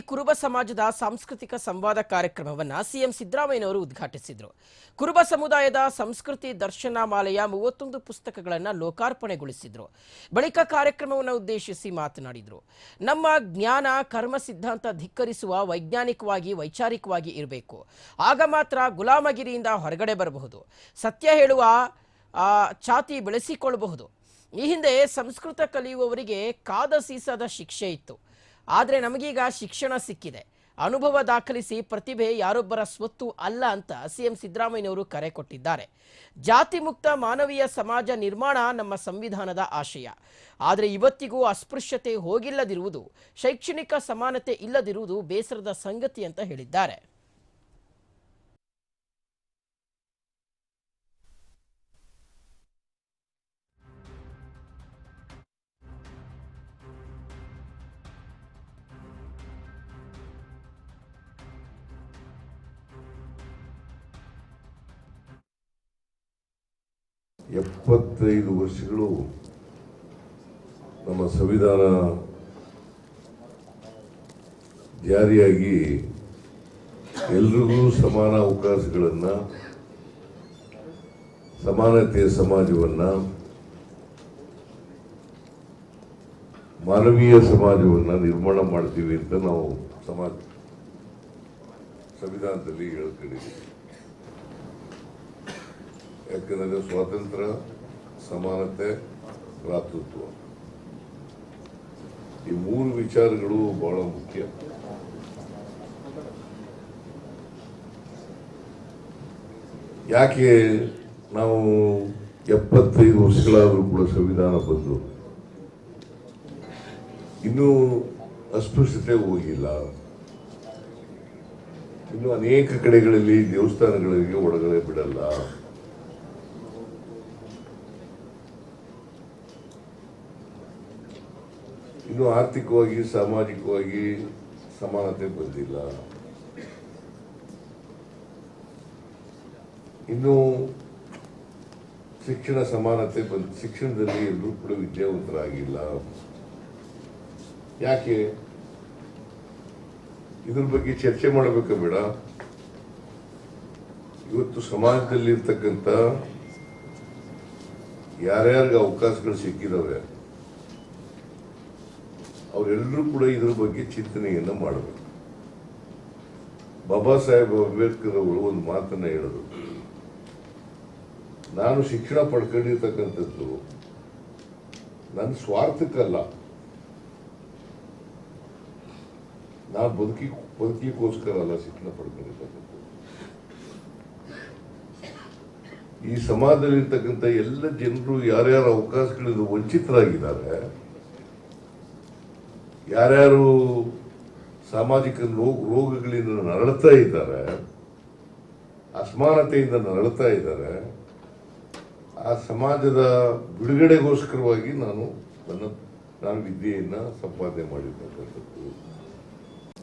ಕುರುಬ ಸಮಾಜದ ಸಾಂಸ್ಕೃತಿಕ ಸಂವಾದ ಕಾರ್ಯಕ್ರಮವನ್ನ ಸಿಎಂ ಸಿದ್ದರಾಮಯ್ಯನವರು ಉದ್ಘಾಟಿಸಿದರು. ಕುರುಬ ಸಮುದಾಯದ ಸಂಸ್ಕೃತಿ ದರ್ಶನ ಮಾಲೆಯ ಮೂವತ್ತೊಂದು ಪುಸ್ತಕಗಳನ್ನು ಲೋಕಾರ್ಪಣೆಗೊಳಿಸಿದ್ರು. ಬಳಿಕ ಕಾರ್ಯಕ್ರಮವನ್ನು ಉದ್ದೇಶಿಸಿ ಮಾತನಾಡಿದರು. ನಮ್ಮ ಜ್ಞಾನ, ಕರ್ಮ ಸಿದ್ಧಾಂತ ಧಿಕ್ಕರಿಸುವ ವೈಜ್ಞಾನಿಕವಾಗಿ, ವೈಚಾರಿಕವಾಗಿ ಇರಬೇಕು. ಆಗ ಮಾತ್ರ ಗುಲಾಮಗಿರಿಯಿಂದ ಹೊರಗಡೆ ಬರಬಹುದು. ಸತ್ಯ ಹೇಳುವ ಛಾತಿ ಬೆಳೆಸಿಕೊಳ್ಳಬಹುದು. ಈ ಹಿಂದೆ ಸಂಸ್ಕೃತ ಕಲಿಯುವವರಿಗೆ ಕಾದ ಸೀಸದ ಶಿಕ್ಷೆ ಇತ್ತು. ಆದರೆ ನಮಗೀಗ ಶಿಕ್ಷಣ ಸಿಕ್ಕಿದೆ. ಅನುಭವ ದಾಖಲಿಸಿ ಪ್ರತಿಭೆ ಯಾರೊಬ್ಬರ ಸ್ವತ್ತು ಅಲ್ಲ ಅಂತ ಸಿಎಂ ಸಿದ್ದರಾಮಯ್ಯನವರು ಕರೆ ಕೊಟ್ಟಿದ್ದಾರೆ. ಜಾತಿ ಮುಕ್ತ ಮಾನವೀಯ ಸಮಾಜ ನಿರ್ಮಾಣ ನಮ್ಮ ಸಂವಿಧಾನದ ಆಶಯ. ಆದರೆ ಇವತ್ತಿಗೂ ಅಸ್ಪೃಶ್ಯತೆ ಹೋಗಿಲ್ಲದಿರುವುದು, ಶೈಕ್ಷಣಿಕ ಸಮಾನತೆ ಇಲ್ಲದಿರುವುದು ಬೇಸರದ ಸಂಗತಿ ಅಂತ ಹೇಳಿದ್ದಾರೆ. ಎಪ್ಪತ್ತೈದು ವರ್ಷಗಳು ನಮ್ಮ ಸಂವಿಧಾನ ಜಾರಿಯಾಗಿ ಎಲ್ರಿಗೂ ಸಮಾನ ಅವಕಾಶಗಳನ್ನು, ಸಮಾನತೆಯ ಸಮಾಜವನ್ನು, ಮಾನವೀಯ ಸಮಾಜವನ್ನು ನಿರ್ಮಾಣ ಮಾಡ್ತೀವಿ ಅಂತ ನಾವು ಸಮಾಜ, ಸಂವಿಧಾನದಲ್ಲಿ ಹೇಳ್ಕೊಂಡಿದ್ದೀವಿ. ಯಾಕಂದರೆ ಸ್ವಾತಂತ್ರ್ಯ ಸಮಾನತೆ ಭ್ರಾತೃತ್ವ ಈ ಮೂರು ವಿಚಾರಗಳು ಬಹಳ ಮುಖ್ಯ ಯಾಕೆ ನಾವು ಎಪ್ಪತ್ತೈದು ವರ್ಷಗಳಾದರೂ ಕೂಡ ಸಂವಿಧಾನ ಬಂದು ಇನ್ನೂ ಅಸ್ಪೃಶ್ಯತೆ ಹೋಗಿಲ್ಲ ಇನ್ನು ಅನೇಕ ಕಡೆಗಳಲ್ಲಿ ದೇವಸ್ಥಾನಗಳಿಗೆ ಒಳಗಡೆ ಬಿಡಲ್ಲ ಇನ್ನು ಆರ್ಥಿಕವಾಗಿ, ಸಾಮಾಜಿಕವಾಗಿ ಸಮಾನತೆ ಬಂದಿಲ್ಲ. ಇನ್ನು ಶಿಕ್ಷಣ ಸಮಾನತೆ ಬಂದ, ಶಿಕ್ಷಣದಲ್ಲಿ ಎಲ್ಲರೂ ಕೂಡ ವಿದ್ಯಾವಂತರಾಗಿಲ್ಲ. ಯಾಕೆ? ಇದ್ರ ಬಗ್ಗೆ ಚರ್ಚೆ ಮಾಡಬೇಕ ಬೇಡ. ಇವತ್ತು ಸಮಾಜದಲ್ಲಿರ್ತಕ್ಕಂಥ ಯಾರ್ಯಾರಿಗೆ ಅವಕಾಶಗಳು ಸಿಕ್ಕಿದಾವೆ? ಅವರೆಲ್ಲರೂ ಕೂಡ ಇದ್ರ ಬಗ್ಗೆ ಚಿಂತನೆಯನ್ನು ಮಾಡಬೇಕು. ಬಾಬಾ ಸಾಹೇಬ್ ಅಂಬೇಡ್ಕರ್ ಅವರು ಒಂದು ಮಾತನ್ನ ಹೇಳೋದು ನಾನು ಶಿಕ್ಷಣ ಪಡ್ಕೊಂಡಿರ್ತಕ್ಕಂಥದ್ದು ನನ್ನ ಸ್ವಾರ್ಥಕ್ಕಲ್ಲ. ನಾನು ಬದುಕಿ, ಬದುಕಿಗೋಸ್ಕರ ಅಲ್ಲ ಶಿಕ್ಷಣ ಪಡ್ಕೊಂಡಿರ್ತಕ್ಕಂಥದ್ದು. ಈ ಸಮಾಜದಲ್ಲಿರ್ತಕ್ಕಂಥ ಎಲ್ಲ ಜನರು ಯಾರ್ಯಾರ ಅವಕಾಶಗಳಿಂದ ವಂಚಿತರಾಗಿದ್ದಾರೆ ಯಾರ್ಯಾರು ಸಾಮಾಜಿಕ ರೋಗ ರೋಗಗಳಿಂದ ನರಳುತ್ತಾ ಇದ್ದಾರೆ, ಅಸಮಾನತೆಯಿಂದ ನರಳುತ್ತಾ ಇದ್ದಾರೆ, ಆ ಸಮಾಜದ ಬಿಡುಗಡೆಗೋಸ್ಕರವಾಗಿ ನಾನು ನನ್ನ, ನಾನು ವಿದ್ಯೆಯನ್ನು ಸಂಪಾದನೆ ಮಾಡಿರ್ತಕ್ಕಂಥದ್ದು.